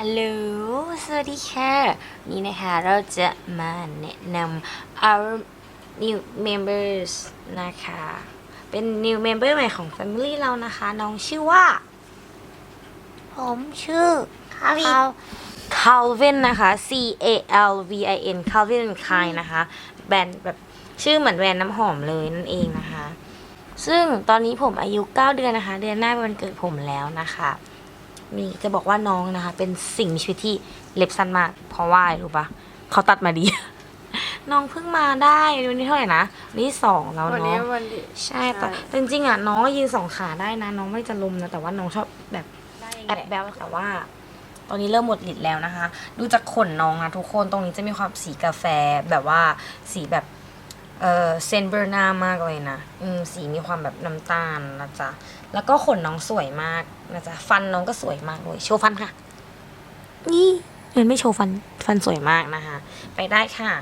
ฮัลโหล สวัสดีค่ะ นี่นะคะ เราจะมาแนะนำ our new members นะคะ เป็น new member ใหม่ของ family เรานะคะ น้องชื่อว่า ผมชื่อคาวิ Calvin นะคะ C A L V I N Calvin Klein นะคะ แบรนด์แบบชื่อเหมือนแบรนด์น้ำหอมเลยนั่นเองนะคะ ซึ่งตอนนี้ผมอายุ 9 เดือนนะคะ เดือนหน้าเป็นวันเกิดผมแล้วนะคะ มีจะบอกว่าน้องนะคะ เป็นสิ่งมีชีวิตที่เล็บสั้นมาก เพราะว่าอะไรรู้ปะเขาตัดมาดี น้องเพิ่งมาได้วันนี้เท่าไหร่นะวันนี้สองแล้ววันนี้เนาะวันที่ใช่แต่แต่จริงๆอะน้องก็ยืนสองขาได้นะ น้องไม่จะลุมนะแต่ว่าน้องชอบแบบแอบแบลแต่ว่า ตอนนี้เริ่มหมดฤทธิ์แล้วนะคะ ดูจากขนน้องนะทุกคนตรงนี้จะมีความสีกาแฟแบบว่าสีแบบ เออเซนเบอร์นามากเลยนะอืมสีมีความแบบน้ำตาลนะจ๊ะ แล้วก็ขนน้องสวยมากนะจ๊ะ ฟันน้องก็สวยมากเลย โชว์ฟันค่ะ นี่มันไม่โชว์ฟัน ฟันสวยมากนะคะ ไปได้ค่ะ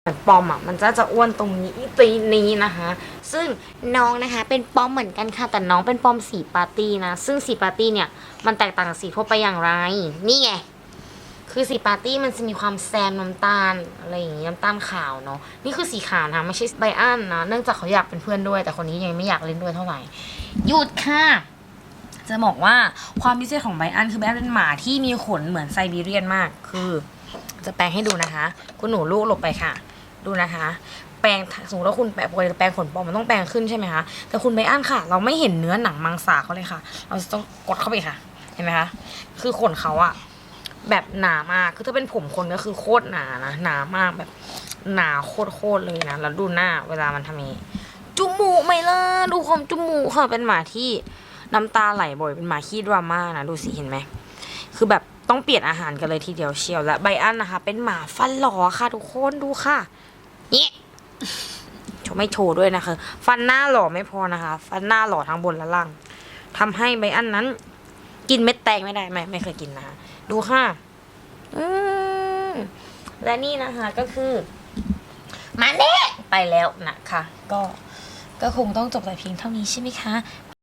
เหมือนปอมอะมันจะจะอ้วนตรงนี้ตีนี้นะคะ ซึ่งน้องนะคะ เป็นปอมเหมือนกันค่ะแต่น้องเป็นปอมสีปาร์ตี้นะซึ่งสีปาร์ตี้เนี่ยมันแตกต่างจากสีทั่วไปอย่างไร นี่ไง คือสีปาร์ตี้มันจะมีความแซมน้ำตาลอะไรอย่างงี้น้ำตาลขาวเนาะนี่คือสีขาวนะไม่ใช่ไบอันนะเนื่องจากเขาอยากเป็นเพื่อนด้วย แต่คนนี้ยังไม่อยากเล่นด้วยเท่าไหร่หยุดค่ะจะบอกว่าความพิเศษของไบอันคือไบอันเป็นหมาที่มีขนเหมือนไซบีเรียนมาก คือ จะแปลงให้ดูนะคะ คุณหนูลูกหลบไปค่ะ ดูนะคะ แปลงสมมติว่าคุณแปลงแปลงขนปลอมมันต้องแปลงขึ้นใช่ไหมคะแต่คุณไบอันค่ะ เราไม่เห็นเนื้อหนังมังสาเขาเลยค่ะ เราจะต้องกดเข้าไปค่ะ เห็นไหมคะคือขนเขาอะ แบบหนามาก คือถ้าเป็นผมคนก็คือโคตรหนานะ หนามากแบบหนาโคตรเลยนะ แล้วดูหน้าเวลามันทำนี้จมูกไม่ล่ะ ดูความจมูกค่ะ เป็นหมาที่น้ำตาไหลบ่อย เป็นหมาขี้ดราม่านะ ดูสิเห็นไหม คือแบบต้องเปลี่ยนอาหารกันเลยทีเดียวเชียว และไบอันนะคะ เป็นหมาฟันหลอค่ะ ทุกคนดูค่ะเนี่โชว์ไม่โชว์ด้วยนะคะ ฟันหน้าหล่อไม่พอนะคะ ฟันหน้าหล่อทั้งบนและล่างทำให้ไบอันนั้น กินเม็ดแตงไม่ได้ไม่ไม่เคยกินนะคะดูค่ะอืมและนี่นะคะก็คือมาเน่ไปแล้วนะคะ ก็ก็คงต้องจบแต่เพียงเท่านี้ใช่ไหมคะไป